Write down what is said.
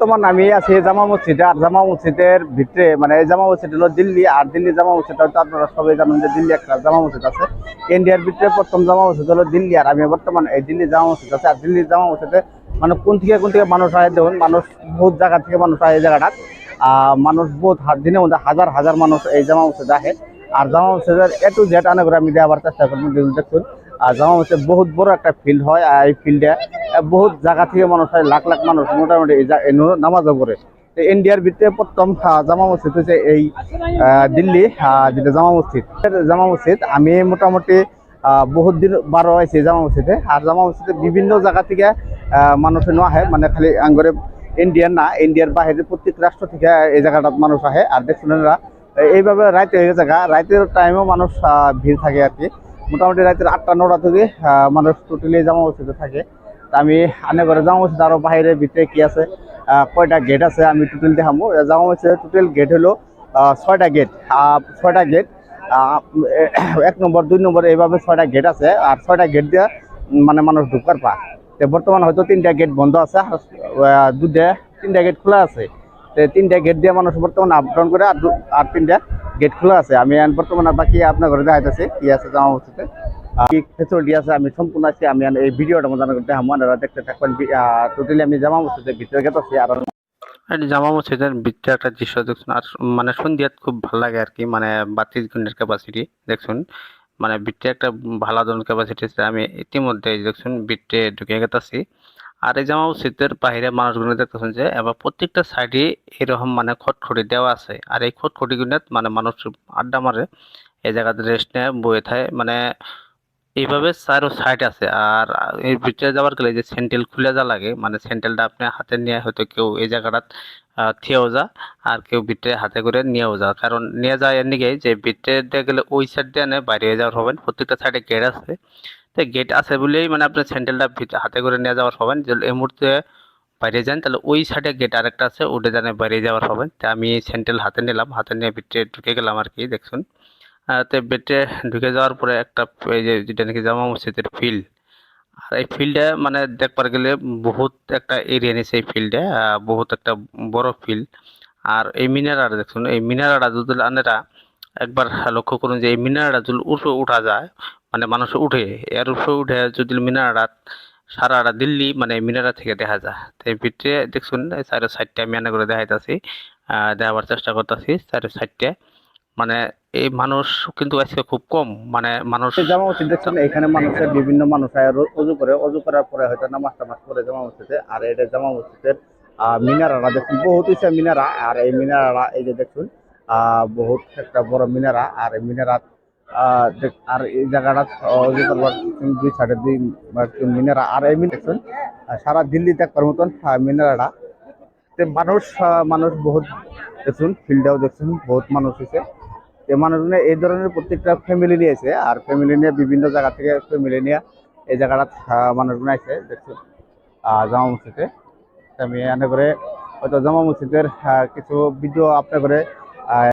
বর্তমান আমি আছি জামা মসজিদে, আর জামা মসজিদের ভিতরে মানে এই জামা মসজিদ হলো দিল্লি, আর দিল্লি জামা মসজিদ হয়তো আপনারা সবাই জানেন যে দিল্লি একটা জামা মসজিদ আছে। ইন্ডিয়ার ভিতরে প্রথম জামা মসজিদ হলো দিল্লি, আর আমি বর্তমান এই দিল্লি জামা মসজিদ আছে। আর দিল্লি জামা মসজিদে মানে কোন থেকে কোন থেকে মানুষ আয়, দেখুন, মানুষ বহুত জায়গা থেকে মানুষ আয় এই জায়গাটা। মানুষ বহুত দিনের মধ্যে হাজার হাজার মানুষ এই জামা মসজিদে আহে। আর জামা মসজিদের এ টু জেড আনে করে আমি দেওয়ার চেষ্টা করব দেখুন। আর জামা মসজিদ বহুত বড় একটা ফিল্ড হয় আর এই ফিল্ডে বহুত জায়গা থেকে মানুষ হয় লাখ লাখ মানুষ মোটামুটি এই এই নামাজও করে তো ইন্ডিয়ার ভিতরে প্রথম জামা মসজিদ হচ্ছে এই দিল্লি যেটা জামা মসজিদ। জামা মসজিদ আমি মোটামুটি বহুত দিন বারো আইছি জামা মসজিদে। আর জামা মসজিদে বিভিন্ন জায়গা থেকে মানুষ ন আহে মানে খালি আঙ্গরে ইন্ডিয়ান না ইন্ডিয়ার বাহিরে প্রত্যেক রাষ্ট্র থেকে এই জায়গাটাত মানুষ আহে। আর দেখছেন এরা, এইভাবে রাইতে হয়ে জায়গা রাইতের টাইমেও মানুষ ভিড় থাকে আর কি। মোটামুটি রাতের আটটা, নটা থেকে মানুষ টোটালি জামা মসজিদে থাকে। আমি আনে করে জামা মসজিদ, আরও বাইরে ভিতরে কি আছে কয়টা গেট আছে আমি টোটাল দেখাবো জামা মসজিদের টোটাল গেট হলো ছয়টা গেট ছয়টা গেট এক নম্বর, দুই নম্বর, এইভাবে ছয়টা গেট আছে, আর ছয়টা গেট দিয়ে মানে মানুষ ঢুকার পা। বর্তমান হয়তো তিনটা গেট বন্ধ আছে, আর দুটা তিনটা গেট খোলা আছে। তিনটা গেট দিয়ে মানুষ বর্তমানে আপ ডাউন করে, আর আর তিনটা গেট খোলা আছে। আমি বর্তমানে বাকি আপনার ঘরে দেখাইতেছি, কি আছে জামা মসজিদে কি ফেসিলিটি আছে, আমি সম্পূর্ণ আছি আমি এই ভিডিওটা মধ্যে করতে আপনারা দেখতে থাকবেন টোটালি আমি জামা মসজিদের ভিতরে গেতেছি আর আর জামা মসজিদের ভিতরে একটা দৃশ্য দেখুন আর মানে সন্ধ্যাত খুব ভালো লাগে আর কি মানে বাতির গুণের ক্যাপাসিটি দেখুন মানে ভিতরে একটা ভালো ধরনের ক্যাপাসিটি আছে। আমি ইতিমধ্যে দেখুন ভিতরে ঢুকে গেতাছি। আর এই জামা মসজিদের বাইরে মানুষগুলো দেখতেছেন যে, এবার প্রত্যেকটা সাইডে এরকম মানে খটখটি দেওয়া আছে। আর এই খটখটিগুলো মানে মানুষ আড্ডা মারে, এই জায়গাতে রেস্ট নেয়, বয়ে থাকে মানে এইভাবে চারো সাইড আছে। আর এর ভিতরে যাওয়ার গেলে যে স্যান্ডেল খুলে যা লাগে মানে স্যান্ডেলটা আপনি হাতে নিয়ে হয়তো কেউ এই জায়গাটা থিয়েও যা, আর কেউ ভিতরে হাতে করে নিয়েও যা। কারণ নিয়ে যায় এর নিকে যে ভিতরে দিয়ে গেলে ওই সাইড দিয়ে নেয় বাইরে যাওয়ার হবেন প্রত্যেকটা সাইডে গেট আছে। তো গেট আছে বলেই মানে আপনার স্যান্ডেলটা হাতে করে নিয়ে যাওয়ার হবেন যে এই মুহূর্তে বাইরে যান, তাহলে ওই সাইডে গেট আরেকটা আছে, ওটা জানে বাইরে যাওয়ার হবেন তা আমি স্যান্ডেল হাতে নিলাম, হাতে নিয়ে ভিতরে ঢুকে গেলাম আর কি, দেখুন। তো বেটে ঢুকে যাওয়ার পরে একটা এই যে যেটা নাকি জামা মসজিদের ফিল্ড আর এই ফিল্ডে মানে দেখবার গেলে বহুত একটা এরিয়া নিছে এই ফিল্ডে বহুত একটা বড় ফিল্ড আর এই মিনারাটা দেখুন এই মিনারাটা যদি আনেরা একবার লক্ষ্য করুন যে এই মিনারাটা যদি উপরে উঠা যায় মানে মানুষ উঠে, এর উপরে উঠে যদি মিনারাটা সারাটা দিল্লি মানে মিনারা থেকে দেখা যায়। তো এই ভিতরে দেখুন চারো সাইডটা আমি করে দেখাইতেছি দেখাবার চেষ্টা করতেছি, চারো সাইডটা। মানে এই মানুষ কিন্তু আজকে খুব কম মানে মানুষ জামা মসজিদ দেখছেন এখানে মানুষের বিভিন্ন মানুষ অজু করে অজু করার পরে হয়তো নামাজ টামাজ করে জামা মসজিদে আর এটা জামা মসজিদের আহ, মিনারাটা দেখুন বহুত ইচ্ছা মিনারা আর এই মিনারা এই যে দেখুন বহুত একটা বড় মিনারা আর এই মিনারা আর এই জায়গাটা দুই সাইডে দুই মিনারা আর এই দেখুন সারা দিল্লি দেখবার মতন মিনারাটা। মানুষ মানুষ বহুত দেখুন ফিল্ডেও দেখছেন বহুত মানুষ হয়েছে যে মানুষগুলো এই ধরনের প্রত্যেকটা ফ্যামিলি নিয়েছে আর ফ্যামিলি নিয়ে বিভিন্ন জায়গা থেকে ফ্যামিলি নিয়ে এই জায়গাটা মানুষজন আছে দেখছ। জামা মসজিদে। আমি এনে করে হয়তো জামা মসজিদের কিছু ভিডিও আপনার করে